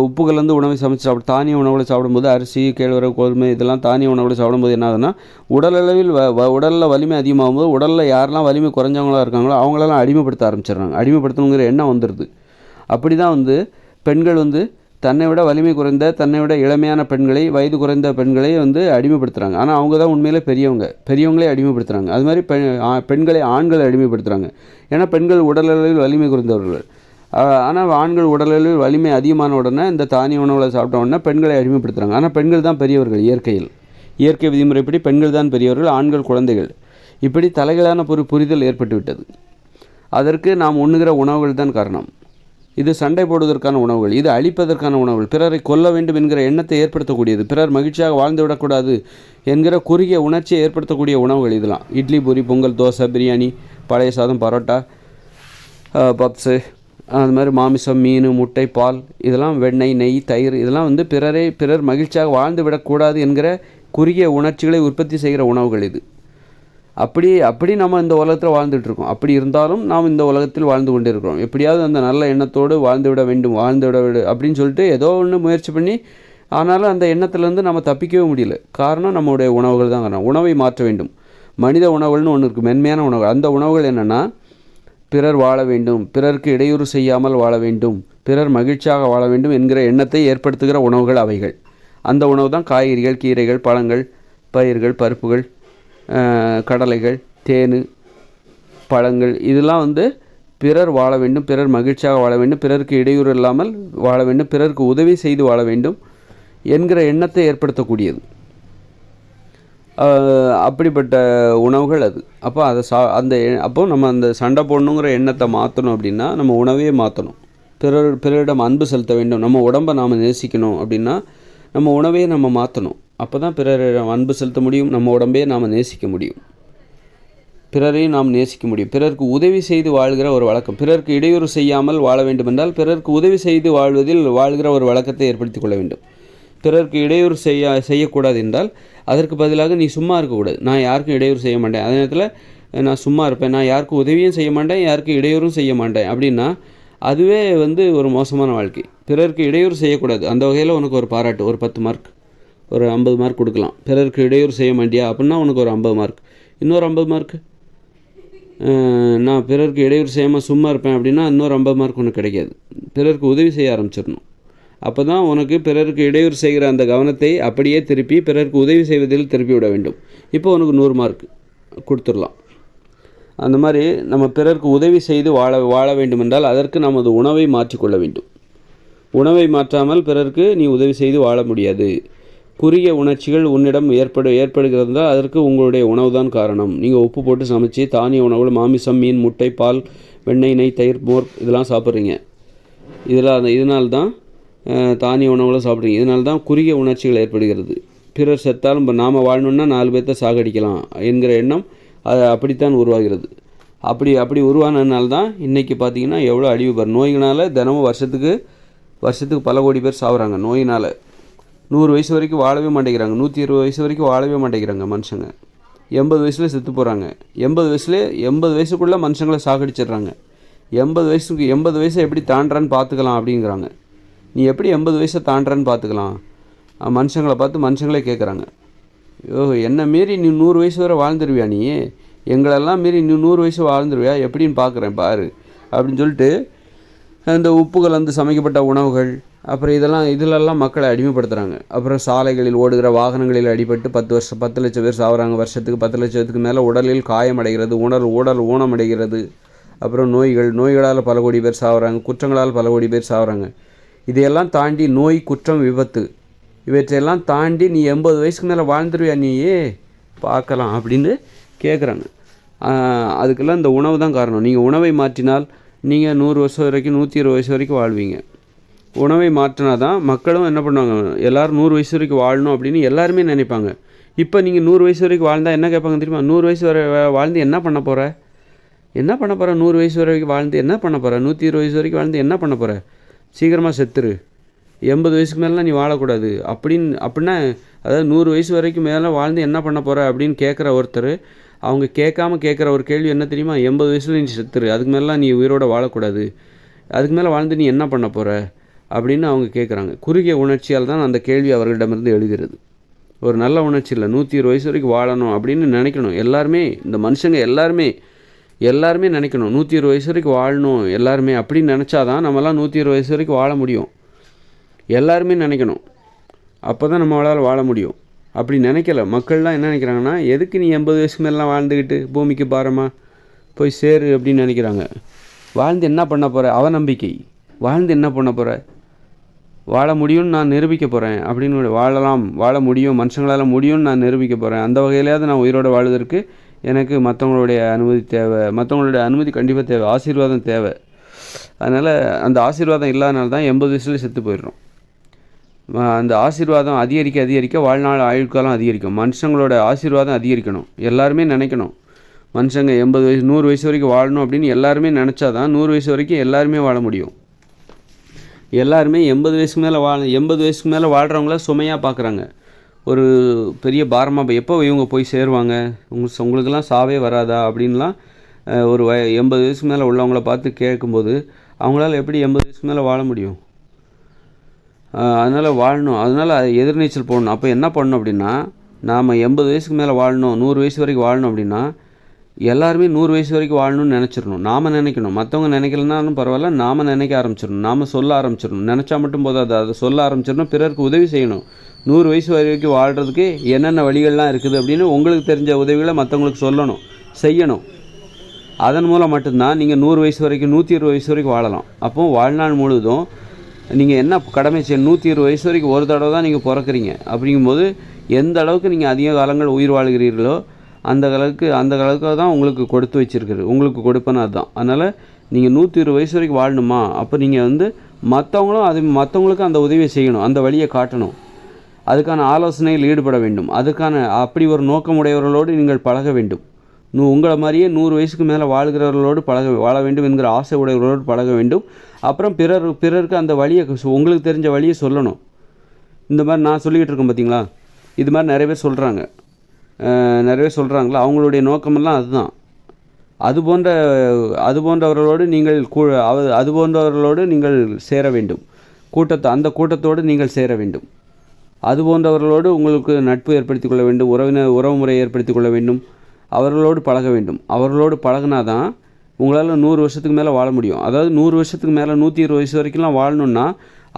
[SPEAKER 1] உப்பு கலந்து உணவை சமைச்சு சாப்பிட்டு தானிய உணவுகளை சாப்பிடும்போது அரிசி கேழ்வரகு கோதுமை இதெல்லாம் தானிய உணவுகளை சாப்பிடும்போது என்ன ஆகுதுன்னா உடலளவில் வ வ உடலில் வலிமை அதிகமாகும்போது உடலில் யாரெல்லாம் வலிமை குறைஞ்சவங்களாக இருக்காங்களோ அவங்களெல்லாம் அடிமைப்படுத்த ஆரம்பிச்சிடுறாங்க. அடிமைப்படுத்தணுங்கிற எண்ணம் வந்துடுது. அப்படி தான் வந்து பெண்கள் வந்து தன்னை விட வலிமை குறைந்த தன்னை விட இளமையான பெண்களை வயது குறைந்த பெண்களை வந்து அடிமைப்படுத்துகிறாங்க ஆனால் அவங்க தான் உண்மையிலே பெரியவங்க. பெரியவங்களே அடிமைப்படுத்துகிறாங்க அது மாதிரி பெண் பெண்களை ஆண்களை அடிமைப்படுத்துகிறாங்க ஏன்னா பெண்கள் உடலளவில் வலிமை குறைந்தவர்கள். ஆனால் ஆண்கள் உடலில் வலிமை அதிகமான உடனே இந்த தானிய உணவுகளை சாப்பிட்ட உடனே பெண்களை அடிமைப்படுத்துகிறாங்க ஆனால் பெண்கள் தான் பெரியவர்கள் இயற்கையில். இயற்கை விதிமுறைப்படி பெண்கள் தான் பெரியவர்கள் ஆண்கள் குழந்தைகள். இப்படி தலைகளான ஒரு புரிதல் ஏற்பட்டுவிட்டது. அதற்கு நாம் உண்ணுகிற உணவுகள் தான் காரணம். இது சண்டை போடுவதற்கான உணவுகள் இது அழிப்பதற்கான உணவுகள். பிறரை கொல்ல வேண்டும் என்கிற எண்ணத்தை ஏற்படுத்தக்கூடியது. பிறர் மகிழ்ச்சியாக வாழ்ந்து விடக்கூடாது என்கிற குறுகிய உணர்ச்சியை ஏற்படுத்தக்கூடிய உணவுகள் இதெல்லாம். இட்லி பூரி பொங்கல் தோசை பிரியாணி பழைய சாதம் பரோட்டா பப்ஸு அது மாதிரி மாமிசம் மீன் முட்டை பால் இதெல்லாம் வெண்ணெய் நெய் தயிர் இதெல்லாம் வந்து பிறரை பிறர் மகிழ்ச்சியாக வாழ்ந்து விடக்கூடாது என்கிற குறுகிய உணர்ச்சிகளை உற்பத்தி செய்கிற உணவுகள் இது. அப்படி அப்படி நம்ம இந்த உலகத்தில் வாழ்ந்துட்டுருக்கோம் அப்படி இருந்தாலும் நாம் இந்த உலகத்தில் வாழ்ந்து கொண்டிருக்கிறோம். எப்படியாவது அந்த நல்ல எண்ணத்தோடு வாழ்ந்து விட வேண்டும் வாழ்ந்து விட விடு அப்படின்னு சொல்லிட்டு ஏதோ ஒன்று முயற்சி பண்ணி ஆனாலும் அந்த எண்ணத்துலேருந்து நம்ம தப்பிக்கவே முடியல. காரணம் நம்மளுடைய உணவுகள் தான் காரணம். உணவை மாற்ற வேண்டும். மனித உணவுகள்னு ஒன்று இருக்குது மென்மையான உணவுகள். அந்த உணவுகள் என்னென்னா பிறர் வாழ வேண்டும். பிறருக்கு இடையூறு செய்யாமல் வாழ வேண்டும். பிறர் மகிழ்ச்சியாக வாழ வேண்டும் என்கிற எண்ணத்தை ஏற்படுத்துகிற உணவுகள் அவைகள். அந்த உணவு தான் காய்கறிகள் கீரைகள் பழங்கள் பயிர்கள் பருப்புகள் கடலைகள் தேன் பழங்கள். இதெல்லாம் வந்து பிறர் வாழ வேண்டும். பிறர் மகிழ்ச்சியாக வாழ வேண்டும். பிறருக்கு இடையூறு இல்லாமல் வாழ வேண்டும். பிறருக்கு உதவி செய்து வாழ வேண்டும் என்கிற எண்ணத்தை ஏற்படுத்தக்கூடியது. அப்படிப்பட்ட உணவுகள் அது. அப்போ அதை சா அந்த அப்போ நம்ம அந்த சண்டை போடணுங்கிற எண்ணத்தை மாற்றணும் அப்படின்னா நம்ம உணவையே மாற்றணும் பிறர் பிறரிடம் அன்பு செலுத்த வேண்டும். நம்ம உடம்பை நாம் நேசிக்கணும் அப்படின்னா நம்ம உணவையே நம்ம மாற்றணும் அப்போ தான் பிறரிடம் அன்பு செலுத்த முடியும். நம்ம உடம்பையே நாம் நேசிக்க முடியும். பிறரையும் நாம் நேசிக்க முடியும். பிறருக்கு உதவி செய்து வாழ்கிற ஒரு வழக்கம். பிறருக்கு இடையூறு செய்யாமல் வாழ வேண்டுமென்றால் பிறருக்கு உதவி செய்து வாழ்வதில் வாழ்கிற ஒரு வழக்கத்தை ஏற்படுத்திக் கொள்ள வேண்டும். பிறருக்கு இடையூறு செய்ய செய்யக்கூடாது என்றால் அதற்கு பதிலாக நீ சும்மா இருக்கக்கூடாது. நான் யாருக்கும் இடையூறு செய்ய மாட்டேன். அதே நேரத்தில் நான் சும்மா இருப்பேன். நான் யாருக்கும் உதவியும் செய்ய மாட்டேன். யாருக்கும் இடையூறும் செய்ய மாட்டேன். அப்படின்னா அதுவே வந்து ஒரு மோசமான வாழ்க்கை. பிறருக்கு இடையூறு செய்யக்கூடாது. அந்த வகையில் உனக்கு ஒரு பாராட்டு ஒரு பத்து மார்க் ஒரு ஐம்பது மார்க் கொடுக்கலாம். பிறருக்கு இடையூறு செய்ய மாட்டியா? அப்படின்னா உனக்கு ஒரு ஐம்பது மார்க் இன்னொரு ஐம்பது மார்க் நான் பிறருக்கு இடையூறு செய்யாமல் சும்மா இருப்பேன் அப்படின்னா இன்னொரு ஐம்பது மார்க் ஒன்று கிடைக்காது. பிறருக்கு உதவி செய்ய ஆரம்பிச்சிடணும். அப்போ தான் உனக்கு பிறருக்கு இடையூறு செய்கிற அந்த கவனத்தை அப்படியே திருப்பி பிறருக்கு உதவி செய்வதில் திருப்பி விட வேண்டும். இப்போ உனக்கு நூறு மார்க் கொடுத்துடலாம். அந்த மாதிரி நம்ம பிறருக்கு உதவி செய்து வாழ வாழ வேண்டுமென்றால் அதற்கு நமது உணவை மாற்றிக்கொள்ள வேண்டும். உணவை மாற்றாமல் பிறருக்கு நீ உதவி செய்து வாழ முடியாது. குறுகிய உணர்ச்சிகள் உன்னிடம் ஏற்படு ஏற்படுகிறதா அதற்கு உங்களுடைய உணவு தான் காரணம். நீங்கள் உப்பு போட்டு சமைச்சு தானிய உணவுகள் மாமிசம் மீன் முட்டை பால் வெண்ணெய் நெய் தயிர் மோர் இதெல்லாம் சாப்பிட்றீங்க. இதெல்லாம் அந்த தானிய உணவுகளை சாப்பிடுங்க இதனால தான் குறுகிய உணர்ச்சிகள் ஏற்படுகிறது. பிறர் செத்தாலும் இப்போ நாம் வாழணுன்னா நாலு பேர்த்த சாகடிக்கலாம் என்கிற எண்ணம் அது அப்படித்தான் உருவாகிறது. அப்படி அப்படி உருவானதுனால தான் இன்றைக்கி பார்த்தீங்கன்னா எவ்வளோ அழிவு பெறும் நோய்களால் தினமும் வருஷத்துக்கு வருஷத்துக்கு பல கோடி பேர் சாகுறாங்க நோயினால். நூறு வயசு வரைக்கும் வாழவே மாட்டேங்கிறாங்க. நூற்றி இருபது வயசு வரைக்கும் வாழவே மாட்டேங்கிறாங்க மனுஷங்க. எண்பது வயசுல செத்து போகிறாங்க எண்பது வயசுலேயே எண்பது வயசுக்குள்ளே மனுஷங்களை சாகடிச்சிடுறாங்க. எண்பது வயசுக்கு எண்பது வயசை எப்படி தாண்டுறான்னு பார்த்துக்கலாம் அப்படிங்கிறாங்க. நீ எப்படி எண்பது வயசை தாண்டுறான்னு பார்த்துக்கலாம். மனுஷங்களை பார்த்து மனுஷங்களே கேட்குறாங்க ஐயோ என்னை மீறி நீ நூறு வயசு வரை வாழ்ந்துருவியா நீ? எங்களெல்லாம் மீறி நீ நூறு வயசு வாழ்ந்துருவியா? எப்படின்னு பார்க்குறேன் பாரு. அப்படின்னு சொல்லிட்டு இந்த உப்பு கலந்து சமைக்கப்பட்ட உணவுகள் அப்புறம் இதெல்லாம் இதிலெல்லாம் மக்களை அடிமைப்படுத்துகிறாங்க அப்புறம் சாலைகளில் ஓடுகிற வாகனங்களில் அடிபட்டு பத்து வருஷம் பத்து லட்சம் பேர் சாகுறாங்க வருஷத்துக்கு பத்து லட்சத்துக்கு மேலே உடலில் காயமடைகிறது உணர் உடல் ஊனமடைகிறது. அப்புறம் நோய்கள் நோய்களால் பல கோடி பேர் சாகுறாங்க குற்றங்களால் பல கோடி பேர் சாகுறாங்க இதையெல்லாம் தாண்டி நோய் குற்றம் விபத்து. இவற்றையெல்லாம் தாண்டி நீ எண்பது வயசுக்கு மேலே வாழ்ந்துருவியா நீயே? பார்க்கலாம் அப்படின்னு கேட்குறாங்க அதுக்கெல்லாம் இந்த உணவு தான் காரணம். நீங்கள் உணவை மாற்றினால் நீங்கள் நூறு வருஷம் வரைக்கும் நூற்றி இருபது வயசு வரைக்கும் வாழ்வீங்க. உணவை மாற்றினா தான் மக்களும் என்ன பண்ணுவாங்க? எல்லாரும் நூறு வயசு வரைக்கும் வாழணும் அப்படின்னு எல்லாருமே நினைப்பாங்க. இப்போ நீங்கள் நூறு வயசு வரைக்கும் வாழ்ந்தால் என்ன கேட்பாங்க தெரியுமா? நூறு வயசு வரை வாழ்ந்து என்ன பண்ண போகிற என்ன பண்ண போகிற நூறு வயசு வரைக்கும் வாழ்ந்து என்ன பண்ண போகிற நூற்றி இருபது வயசு வரைக்கும் வாழ்ந்து என்ன பண்ண போகிற சீக்கிரமாக செத்துரு. எண்பது வயசுக்கு மேலாம் நீ வாழக்கூடாது. அப்படின்னு அப்படின்னா அதாவது நூறு வயசு வரைக்கும் மேலே வாழ்ந்து என்ன பண்ண போகிற அப்படின்னு கேட்குற ஒருத்தர் அவங்க கேட்காம கேட்குற ஒரு கேள்வி என்ன தெரியுமா? எண்பது வயசுல நீ செத்துரு. அதுக்கு மேலாம் நீ உயிரோட வாழக்கூடாது. அதுக்கு மேலே வாழ்ந்து நீ என்ன பண்ண போகிற அப்படின்னு அவங்க கேட்குறாங்க குறுகிய உணர்ச்சியால் தான் அந்த கேள்வி அவர்களிடமிருந்து எழுகிறது. ஒரு நல்ல உணர்ச்சி இல்லை. நூற்றி இருபது வயசு வரைக்கும் வாழணும் அப்படின்னு நினைக்கணும். எல்லாருமே இந்த மனுஷங்க எல்லாருமே எல்லாருமே நினைக்கணும். நூற்றி இருபது வயசு வரைக்கும் வாழணும். எல்லாருமே அப்படின்னு நினச்சாதான் நம்மலாம் நூற்றி இருபது வயசு வரைக்கும் வாழ முடியும். எல்லாருமே நினைக்கணும். அப்போ தான் நம்மளால் வாழ முடியும். அப்படி நினைக்கல. மக்கள்லாம் என்ன நினைக்கிறாங்கன்னா எதுக்கு நீ எண்பது வயசு மேலாம் வாழ்ந்துக்கிட்டு பூமிக்கு பாரமாக போய் சேரு அப்படின்னு நினைக்கிறாங்க. வாழ்ந்து என்ன பண்ண போகிற அவநம்பிக்கை. வாழ்ந்து என்ன பண்ண போகிற வாழ முடியும்னு நான் நிரூபிக்க போகிறேன் அப்படின்னு வாழலாம். வாழ முடியும். மனுஷங்களால் முடியும்னு நான் நிரூபிக்க போகிறேன் அந்த வகையிலாவது நான் உயிரோடு வாழ்வதற்கு எனக்கு மற்றவங்களுடைய அனுமதி தேவை மற்றவங்களுடைய அனுமதி கண்டிப்பாக தேவை ஆசீர்வாதம் தேவை. அதனால் அந்த ஆசீர்வாதம் இல்லாதனால தான் எண்பது வயசுல செத்து போயிடுறோம். அந்த ஆசீர்வாதம் அதிகரிக்க அதிகரிக்க வாழ்நாள் ஆயுட்காலம் அதிகரிக்கும். மனுஷங்களோட ஆசீர்வாதம் அதிகரிக்கணும். எல்லாருமே நினைக்கணும். மனுஷங்க எண்பது வயசு நூறு வயசு வரைக்கும் வாழணும் அப்படின்னு எல்லாருமே நினச்சாதான் நூறு வயசு வரைக்கும் எல்லாருமே வாழ முடியும். எல்லாருமே எண்பது வயசுக்கு மேலே வாழ எண்பது வயசுக்கு மேலே வாழ்கிறவங்கள சுமையாக பார்க்குறாங்க ஒரு பெரிய பாரமாக எப்போ இவங்க போய் சேருவாங்க? உங்களுக்கு உங்களுக்கெல்லாம் சாவே வராதா? அப்படின்லாம் ஒரு வய எண்பது வயசுக்கு மேலே உள்ளவங்கள பார்த்து கேட்கும்போது அவங்களால எப்படி எண்பது வயசுக்கு மேலே வாழ முடியும்? அதனால் வாழணும். அதனால் எதிர்நீச்சல் போடணும். அப்போ என்ன பண்ணணும் அப்படின்னா நாம் எண்பது வயசுக்கு மேலே வாழணும் நூறு வயசு வரைக்கும் வாழணும் அப்படின்னா எல்லாருமே நூறு வயசு வரைக்கும் வாழணும்னு நினச்சிடணும். நாம் நினைக்கணும். மற்றவங்க நினைக்கலனாலும் பரவாயில்ல நாம் நினைக்க ஆரம்பிச்சிடணும். நாம் சொல்ல ஆரம்பிச்சிடணும். நினச்சா மட்டும் போதாது. அதை சொல்ல ஆரம்பிச்சிடணும். பிறருக்கு உதவி செய்யணும். நூறு வயசு வரைக்கும் வாழ்கிறதுக்கு என்னென்ன வழிகள்லாம் இருக்குது அப்படின்னு உங்களுக்கு தெரிஞ்ச உதவிகளை மற்றவங்களுக்கு சொல்லணும் செய்யணும். அதன் மூலம் மட்டும்தான் நீங்கள் நூறு வயசு வரைக்கும் நூற்றி இருபது வயசு வரைக்கும் வாழலாம். அப்போ வாழ்நாள் முழுவதும் நீங்கள் என்ன கடமை செய்யணும் நூற்றி இருபது வயசு வரைக்கும் ஒரு தடவை தான் நீங்கள் பிறக்கிறீங்க. அப்படிங்கும்போது எந்த அளவுக்கு நீங்கள் அதிக காலங்கள் உயிர் வாழ்கிறீர்களோ அந்த அளவுக்கு அந்த அளவுக்கு தான் உங்களுக்கு கொடுத்து வச்சிருக்குது உங்களுக்கு கொடுப்பேன்னு அதுதான். அதனால் நீங்கள் நூற்றி இருபது வயசு வரைக்கும் வாழணுமா? அப்போ நீங்கள் வந்து மற்றவங்களும் அது மற்றவங்களுக்கு அந்த உதவியை செய்யணும். அந்த வழியை காட்டணும். அதுக்கான ஆலோசனையில் ஈடுபட வேண்டும். அதுக்கான அப்படி ஒரு நோக்கமுடையவர்களோடு நீங்கள் பழக வேண்டும். நூ உங்களை மாதிரியே நூறு வயசுக்கு மேலே வாழ்கிறவர்களோடு பழக வாழ வேண்டும் என்கிற ஆசை உடையவர்களோடு பழக வேண்டும். அப்புறம் பிறர் பிறருக்கு அந்த வழியை உங்களுக்கு தெரிஞ்ச வழியை சொல்லணும். இந்த மாதிரி நான் சொல்லிக்கிட்டு இருக்கேன் பார்த்தீங்களா இது மாதிரி நிறைய பேர் சொல்கிறாங்க நிறைய பேர் சொல்கிறாங்களா அவங்களுடைய நோக்கமெல்லாம் அதுதான். அது போன்ற அது போன்றவர்களோடு நீங்கள் கூ அவ- அது போன்றவர்களோடு நீங்கள் சேர வேண்டும். கூட்டத்தை அந்த கூட்டத்தோடு நீங்கள் சேர வேண்டும். அது போன்றவர்களோடு உங்களுக்கு நட்பு ஏற்படுத்திக் கொள்ள வேண்டும் உறவினர் உறவுமுறை ஏற்படுத்திக் கொள்ள வேண்டும். அவர்களோடு பழக வேண்டும். அவர்களோடு பழகினா தான் உங்களால் நூறு வருஷத்துக்கு மேலே வாழ முடியும். அதாவது நூறு வருஷத்துக்கு மேலே நூற்றி இருபது வயசு வரைக்கும்லாம் வாழணும்னா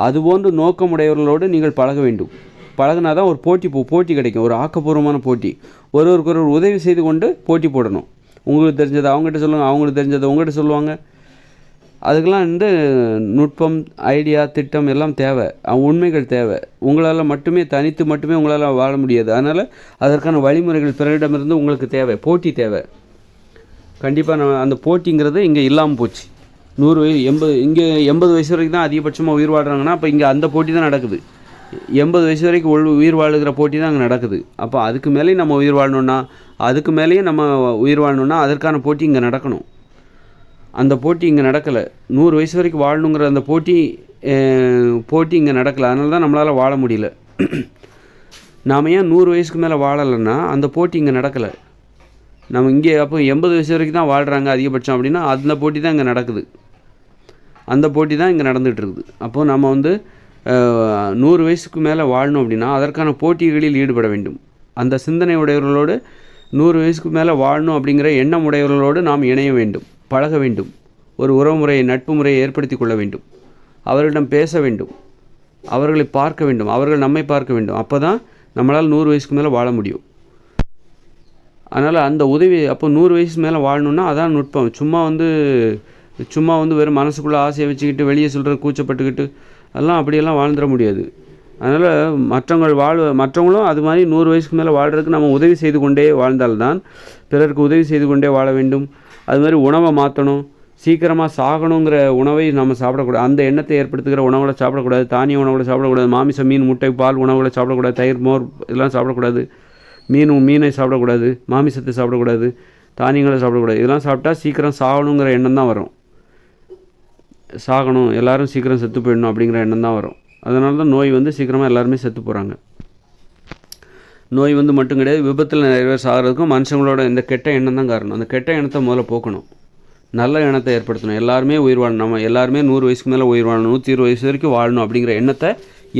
[SPEAKER 1] அது போன்று நோக்கமுடையவர்களோடு நீங்கள் பழக வேண்டும். பழகினா தான் ஒரு போட்டி போ போட்டி கிடைக்கும். ஒரு ஆக்கப்பூர்வமான போட்டி. ஒருவருக்கு ஒரு உதவி செய்து கொண்டு போட்டி போடணும். உங்களுக்கு தெரிஞ்சதை அவங்ககிட்ட சொல்லுவாங்க அவங்களுக்கு தெரிஞ்சதை உங்கள்கிட்ட சொல்லுவாங்க. அதுக்கெல்லாம் வந்து நுட்பம் ஐடியா திட்டம் எல்லாம் தேவை. உண்மைகள் தேவை. உங்களால் மட்டுமே தனித்து மட்டுமே உங்களால் வாழ முடியாது. அதனால் அதற்கான வழிமுறைகள் பிறரிடமிருந்து உங்களுக்கு தேவை. போட்டி தேவை. கண்டிப்பாக நம்ம அந்த போட்டிங்கிறது இங்கே இல்லாமல் போச்சு. நூறு வயசு எண்பது இங்கே எண்பது வயசு வரைக்கும் தான் அதிகபட்சமாக உயிர் வாழ்கிறாங்கன்னா அப்போ இங்கே அந்த போட்டி தான் நடக்குது. எண்பது வயசு வரைக்கும் உள் உயிர் வாழுகிற போட்டி தான் அங்கே நடக்குது. அப்போ அதுக்கு மேலேயும் நம்ம உயிர் வாழணுன்னா அதுக்கு மேலேயும் நம்ம உயிர் வாழணுன்னா அதற்கான போட்டி இங்கே நடக்கணும். அந்த போட்டி இங்கே நடக்கலை. நூறு வயசு வரைக்கும் வாழணுங்கிற அந்த போட்டி போட்டி இங்கே நடக்கலை. அதனால தான் நம்மளால் வாழ முடியல. நாம் ஏன் நூறு வயசுக்கு மேலே வாழலைன்னா அந்த போட்டி இங்கே நடக்கலை. நம்ம இங்கே அப்போ எண்பது வயசு வரைக்கும் தான் வாழ்கிறாங்க அதிகபட்சம் அப்படின்னா அந்த போட்டி தான் இங்கே நடக்குது. அந்த போட்டி தான் இங்கே நடந்துகிட்ருக்குது அப்போது நம்ம வந்து நூறு வயசுக்கு மேலே வாழணும் அப்படின்னா அதற்கான போட்டிகளில் ஈடுபட வேண்டும். அந்த சிந்தனை உடையவர்களோடு நூறு வயசுக்கு மேலே வாழணும் அப்படிங்கிற எண்ணம் உடையவர்களோடு நாம் இணைய வேண்டும். பழக வேண்டும். ஒரு உறவுமுறையை நட்பு முறையை ஏற்படுத்தி கொள்ள வேண்டும். அவர்களிடம் பேச வேண்டும். அவர்களை பார்க்க வேண்டும். அவர்கள் நம்மை பார்க்க வேண்டும். அப்போ தான் நம்மளால் நூறு வயசுக்கு மேலே வாழ முடியும். அதனால் அந்த உதவி அப்போ நூறு வயசு மேலே வாழணுன்னா அதான் நுட்பம். சும்மா வந்து சும்மா வந்து வெறும் மனசுக்குள்ளே ஆசையை வச்சுக்கிட்டு வெளியே சொல்கிற கூச்சப்பட்டுக்கிட்டு அதெல்லாம் அப்படியெல்லாம் வாழ்ந்துட முடியாது. அதனால் மற்றவங்கள் வாழ் மற்றவங்களும் அது மாதிரி நூறு வயசுக்கு மேலே வாழ்கிறதுக்கு நம்ம உதவி செய்து கொண்டே வாழ்ந்தால்தான் பிறருக்கு உதவி செய்து கொண்டே வாழ வேண்டும். அது மாதிரி உணவை மாற்றணும் சீக்கிரமாக சாகணுங்கிற உணவை நம்ம சாப்பிடக்கூடாது. அந்த எண்ணத்தை ஏற்படுத்துகிற உணவுகளை சாப்பிடக்கூடாது. தானிய உணவுகளை சாப்பிடக்கூடாது. மாமிசம் மீன் முட்டை பால் உணவுகளை சாப்பிடக்கூடாது. தயிர் மோர் இதெல்லாம் சாப்பிடக்கூடாது. மீன் மீனை சாப்பிடக்கூடாது. மாமிசத்தை சாப்பிடக்கூடாது. தானியங்களை சாப்பிடக்கூடாது. இதெல்லாம் சாப்பிட்டா சீக்கிரம் சாகணுங்கிற எண்ணம் தான் வரும். சாகணும். எல்லாரும் சீக்கிரம் செத்து போயிடணும் அப்படிங்கிற எண்ணம் தான் வரும். அதனால தான் நோய் வந்து சீக்கிரமாக எல்லாருமே செத்து போகிறாங்க நோய் வந்து மட்டும் கிடையாது விபத்தில் நிறைய பேர் சாகிறதுக்கும் மனுஷங்களோட இந்த கெட்ட எண்ணம் தான் காரணம். அந்த கெட்ட எண்ணத்தை முதல்ல போக்கணும். நல்ல எண்ணத்தை ஏற்படுத்தணும். எல்லாருமே உயிர் வாழணும். நம்ம எல்லாருமே நூறு வயசுக்கு மேலே உயிர் வாழணும். நூற்றி இருபது வயசு வரைக்கும் வாழணும் அப்படிங்கிற எண்ணத்தை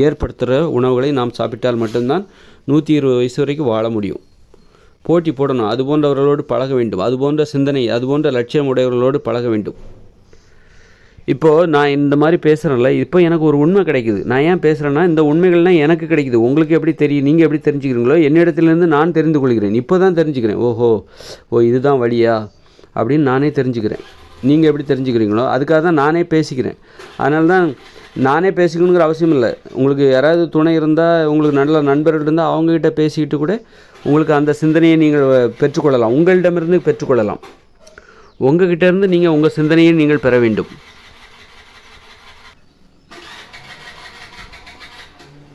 [SPEAKER 1] ஏற்படுத்துகிற உணவுகளை நாம் சாப்பிட்டால் மட்டும்தான் நூற்றி இருபது வயசு வரைக்கும் வாழ முடியும். போட்டி போடணும். அது போன்றவர்களோடு பழக வேண்டும். அது போன்ற சிந்தனை அது போன்ற லட்சியம் உடையவர்களோடு பழக வேண்டும். இப்போது நான் இந்த மாதிரி பேசுகிறேன்ல இப்போ எனக்கு ஒரு உண்மை கிடைக்குது. நான் ஏன் பேசுகிறேன்னா இந்த உண்மைகள்லாம் எனக்கு கிடைக்குது. உங்களுக்கு எப்படி தெரியும் நீங்கள் எப்படி தெரிஞ்சுக்கிறீங்களோ என்னிடத்துலேருந்து நான் தெரிந்து கொள்கிறேன். இப்போ தான் தெரிஞ்சுக்கிறேன். ஓஹோ ஓ இதுதான் வழியா? அப்படின்னு நானே தெரிஞ்சுக்கிறேன். நீங்கள் எப்படி தெரிஞ்சுக்கிறீங்களோ அதுக்காக தான் நானே பேசிக்கிறேன். அதனால தான் நானே பேசிக்கணுங்கிற அவசியம் இல்லை. உங்களுக்கு யாராவது துணை இருந்தால் உங்களுக்கு நல்ல நண்பர்கள் இருந்தால் அவங்ககிட்ட பேசிக்கிட்டு கூட உங்களுக்கு அந்த சிந்தனையை நீங்கள் பெற்றுக்கொள்ளலாம். உங்களிடமிருந்து பெற்றுக்கொள்ளலாம். உங்ககிட்ட இருந்து நீங்கள் உங்கள் சிந்தனையை நீங்கள் பெற வேண்டும்.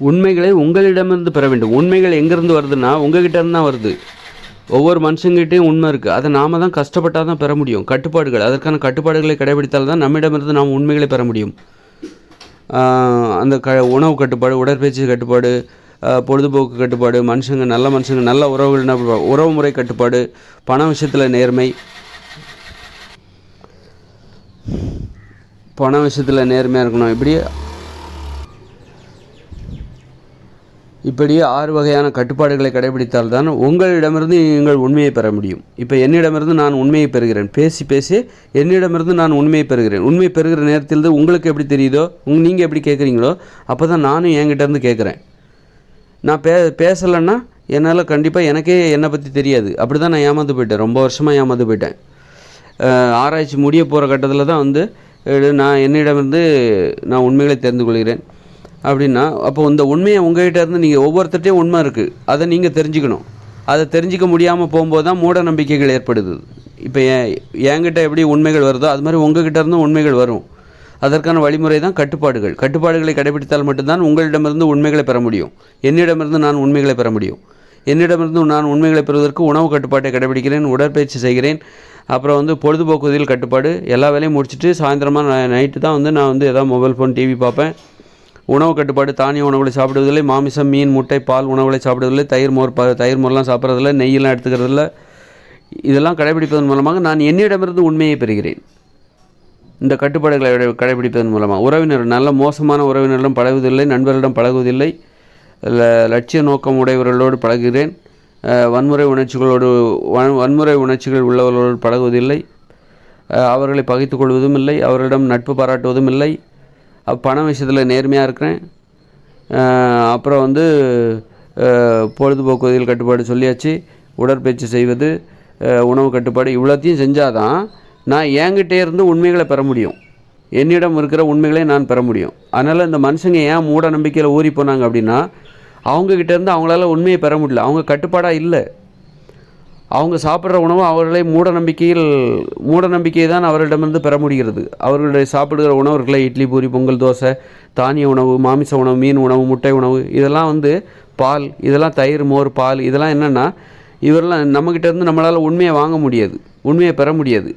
[SPEAKER 1] உண்மைகளை உங்களிடமிருந்து பெற வேண்டும். உண்மைகள் எங்கேருந்து வருதுன்னா உங்ககிட்ட இருந்து தான் வருது. ஒவ்வொரு மனுஷங்கிட்டையும் உண்மை இருக்குது அதை நாம தான் கஷ்டப்பட்டால் தான் பெற முடியும். கட்டுப்பாடுகள் அதற்கான கட்டுப்பாடுகளை கடைபிடித்தால் தான் நம்மிடமிருந்து நாம் உண்மைகளை பெற முடியும். அந்த க உணவு கட்டுப்பாடு உடற்பயிற்சி கட்டுப்பாடு பொழுதுபோக்கு கட்டுப்பாடு மனுஷங்க நல்ல மனுஷங்க நல்ல உறவுகள் ந- உறவு முறை கட்டுப்பாடு பண விஷயத்தில் நேர்மை. பண விஷயத்தில் நேர்மையாக இருக்கணும். இப்படி இப்படி ஆறு வகையான கட்டுப்பாடுகளை கடைபிடித்தால்தான் உங்களிடமிருந்து நீங்கள் உண்மையை பெற முடியும். இப்போ என்னிடமிருந்து நான் உண்மையை பெறுகிறேன். பேசி பேசி என்னிடமிருந்து நான் உண்மையை பெறுகிறேன். உண்மை பெறுகிற நேரத்தில் உங்களுக்கு எப்படி தெரியுதோ உங் நீங்கள் எப்படி கேட்குறீங்களோ அப்போ தான் நானும் என்கிட்டருந்து கேட்குறேன் நான் பே பேசலைன்னா என்னால் கண்டிப்பாக எனக்கே என்னை பற்றி தெரியாது. அப்படி தான் நான் ஏமாந்து போயிட்டேன். ரொம்ப வருஷமாக ஏமாந்து போயிட்டேன். ஆராய்ச்சி முடிய போகிற கட்டத்தில் தான் வந்து நான் என்னிடமிருந்து நான் உண்மைகளை தெரிந்து கொள்கிறேன். அப்படின்னா அப்போ இந்த உண்மையை உங்ககிட்ட இருந்து நீங்கள் ஒவ்வொருத்தட்டையும் உண்மை இருக்குது அதை நீங்கள் தெரிஞ்சுக்கணும். அதை தெரிஞ்சிக்க முடியாமல் போகும்போது தான் மூட நம்பிக்கைகள் ஏற்படுது. இப்போ என் என்கிட்ட எப்படி உண்மைகள் வருதோ அது மாதிரி உங்ககிட்ட இருந்தும் உண்மைகள் வரும். அதற்கான வழிமுறை தான் கட்டுப்பாடுகள். கட்டுப்பாடுகளை கடைபிடித்தால் மட்டும்தான் உங்களிடமிருந்து உண்மைகளை பெற முடியும். என்னிடமிருந்து நான் உண்மைகளை பெற முடியும். என்னிடமிருந்து நான் உண்மைகளை பெறுவதற்கு உணவு கட்டுப்பாட்டை கடைபிடிக்கிறேன் உடற்பயிற்சி செய்கிறேன். அப்புறம் வந்து பொழுதுபோக்குவதில் கட்டுப்பாடு. எல்லா வேலையும் முடிச்சுட்டு சாயந்தரமாக நைட்டு தான் வந்து நான் வந்து ஏதாவது மொபைல் ஃபோன் டிவி பார்ப்பேன். உணவு கட்டுப்பாடு தானிய உணவுகளை சாப்பிடுவதில்லை மாமிசம் மீன் முட்டை பால் உணவுகளை சாப்பிடுவதில்லை தயிர் மோர் ப தயிர் மோர்லாம் சாப்பிட்றதில்ல நெய்யெல்லாம் எடுத்துக்கிறதில்ல. இதெல்லாம் கடைபிடிப்பதன் மூலமாக நான் என்னிடமிருந்து உண்மையை பெறுகிறேன். இந்த கட்டுப்பாடுகளை கடைபிடிப்பதன் மூலமாக. உறவினர் நல்ல மோசமான உறவினரிடம் பழகுவதில்லை நண்பர்களிடம் பழகுவதில்லை லட்சிய நோக்கம் உடையவர்களோடு பழகுகிறேன் வன்முறை உணர்ச்சிகளோடு வன் வன்முறை உணர்ச்சிகள் உள்ளவர்களோடு பழகுவதில்லை அவர்களை பகைத்துக் கொள்வதும் இல்லை அவர்களிடம் நட்பு பாராட்டுவதும் இல்லை அப்போ பண விஷயத்தில் நேர்மையாக இருக்கிறேன். அப்புறம் வந்து அஹ், பொழுதுபோக்குவதில் கட்டுப்பாடு சொல்லியாச்சு. உடற்பயிற்சி செய்வது உணவு கட்டுப்பாடு இவ்வளோத்தையும் செஞ்சால் தான் நான் என்கிட்டே இருந்து உண்மைகளை பெற முடியும். என்னிடம் இருக்கிற உண்மைகளை நான் பெற முடியும். அதனால் இந்த மனுஷங்க ஏன் மூட நம்பிக்கையில் ஊறி போனாங்க அப்படின்னா அவங்கக்கிட்டேருந்து அவங்களால உண்மையை பெற முடியல. அவங்க கட்டுப்பாடாக இல்லை. அவங்க சாப்பிட்ற உணவு அவர்களை மூட நம்பிக்கையில் மூட நம்பிக்கையை தான் அவர்களிடமிருந்து பெற முடிகிறது. அவர்களுடைய சாப்பிடுகிற உணவுகளை இட்லி பூரி பொங்கல் தோசை தானிய உணவு மாமிச உணவு மீன் உணவு முட்டை உணவு இதெல்லாம் வந்து பால் இதெல்லாம் தயிர் மோர் பால் இதெல்லாம் என்னென்னா இவரெல்லாம் நம்மக்கிட்டேருந்து நம்மளால் உண்மையை வாங்க முடியாது உண்மையை பெற முடியாது.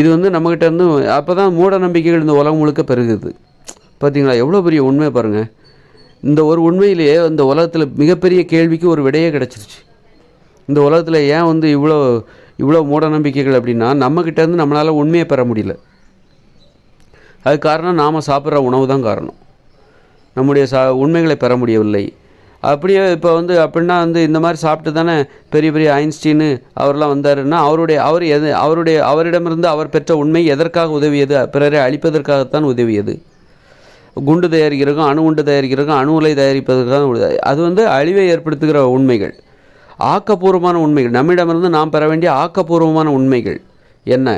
[SPEAKER 1] இது வந்து நம்மக்கிட்டேருந்து அப்போ தான் மூட நம்பிக்கைகள் இந்த உலகம் முழுக்க பெருகுது. பார்த்தீங்களா எவ்வளோ பெரிய உண்மை பாருங்கள் இந்த ஒரு உண்மையிலேயே இந்த உலகத்தில் மிகப்பெரிய கேள்விக்கு ஒரு விடையே கிடச்சிருச்சு. இந்த உலகத்தில் ஏன் வந்து இவ்வளோ இவ்வளோ மூட நம்பிக்கைகள் அப்படின்னா நம்மக்கிட்டேருந்து நம்மளால் உண்மையை பெற முடியல. அது காரணம் நாம் சாப்பிட்ற உணவு தான் காரணம். நம்முடைய சா உண்மைகளை பெற முடியவில்லை. அப்படியே இப்போ வந்து அப்படின்னா வந்து இந்த மாதிரி சாப்பிட்டு தானே பெரிய பெரிய ஐன்ஸ்டீனு அவர்லாம் வந்தாருன்னா அவருடைய அவர் எது அவருடைய அவரிடமிருந்து அவர் பெற்ற உண்மை எதற்காக உதவியது? பிறரை அழிப்பதற்காகத்தான் உதவியது. குண்டு தயாரிக்கிறதுக்கும் அணு குண்டு தயாரிக்கிறதுக்கும் அணு உலை தயாரிப்பதற்காக அது வந்து அழிவை ஏற்படுத்துகிற உண்மைகள். ஆக்கப்பூர்வமான உண்மைகள். நம்மிடமிருந்து நாம் பெற வேண்டிய ஆக்கப்பூர்வமான உண்மைகள் என்ன?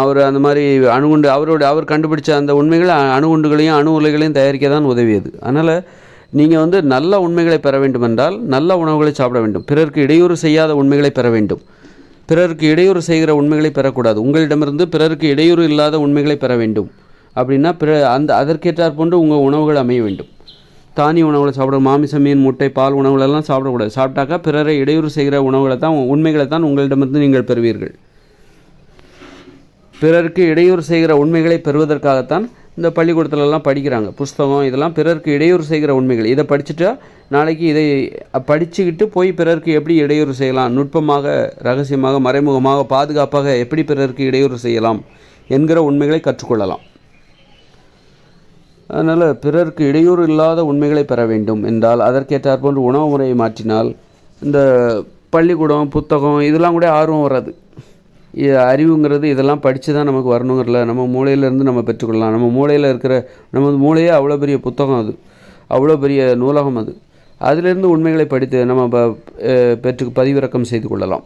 [SPEAKER 1] அவர் அந்த மாதிரி அணுகுண்டு அவரோட அவர் கண்டுபிடிச்ச அந்த உண்மைகள் அணுகுண்டுகளையும் அணு உலைகளையும் தயாரிக்க தான் உதவியது. அதனால் நீங்கள் வந்து நல்ல உண்மைகளை பெற வேண்டுமென்றால் நல்ல உணவுகளை சாப்பிட வேண்டும். பிறருக்கு இடையூறு செய்யாத உண்மைகளை பெற வேண்டும். பிறருக்கு இடையூறு செய்கிற உண்மைகளை பெறக்கூடாது. உங்களிடமிருந்து பிறருக்கு இடையூறு இல்லாத உண்மைகளை பெற வேண்டும். அப்படின்னா பிற அந்த அதற்கேற்றார் போன்று உங்கள் உணவுகள் அமைய வேண்டும். தானிய உணவுகளை சாப்பிடும் மாமிசம் மீன் முட்டை பால் உணவுகளெல்லாம் சாப்பிடக்கூடாது. சாப்பிட்டாக்கா பிறரை இடையூறு செய்கிற உணவுகளை தான் உண்மைகளை தான் உங்களிடமிருந்து நீங்கள் பெறுவீர்கள். பிறருக்கு இடையூறு செய்கிற உண்மைகளை பெறுவதற்காகத்தான் இந்த பள்ளிக்கூடத்துலலாம் படிக்கிறாங்க. புஸ்தகம் இதெல்லாம் பிறருக்கு இடையூறு செய்கிற உண்மைகள். இதை படிச்சுட்டா நாளைக்கு இதை படிச்சுக்கிட்டு போய் பிறருக்கு எப்படி இடையூறு செய்யலாம்? நுட்பமாக ரகசியமாக மறைமுகமாக பாதுகாப்பாக எப்படி பிறருக்கு இடையூறு செய்யலாம்? என்கிற உண்மைகளை கற்றுக்கொள்ளலாம். அதனால் பிறருக்கு இடையூறு இல்லாத உண்மைகளை பெற வேண்டும் என்றால் அதற்கேற்றாற் போன்று உணவு முறையை மாற்றினால் இந்த பள்ளிக்கூடம் புத்தகம் இதெல்லாம் கூட ஆர்வம் வராது. அறிவுங்கிறது இதெல்லாம் படித்து தான் நமக்கு வரணுங்கிறல நம்ம மூளையிலேருந்து நம்ம பெற்றுக்கொள்ளலாம். நம்ம மூளையில் இருக்கிற நமது மூளையே அவ்வளோ பெரிய புத்தகம் அது. அவ்வளோ பெரிய நூலகம் அது. அதிலிருந்து உண்மைகளை படித்து நம்ம பெற்று பதிவிறக்கம் செய்து கொள்ளலாம்.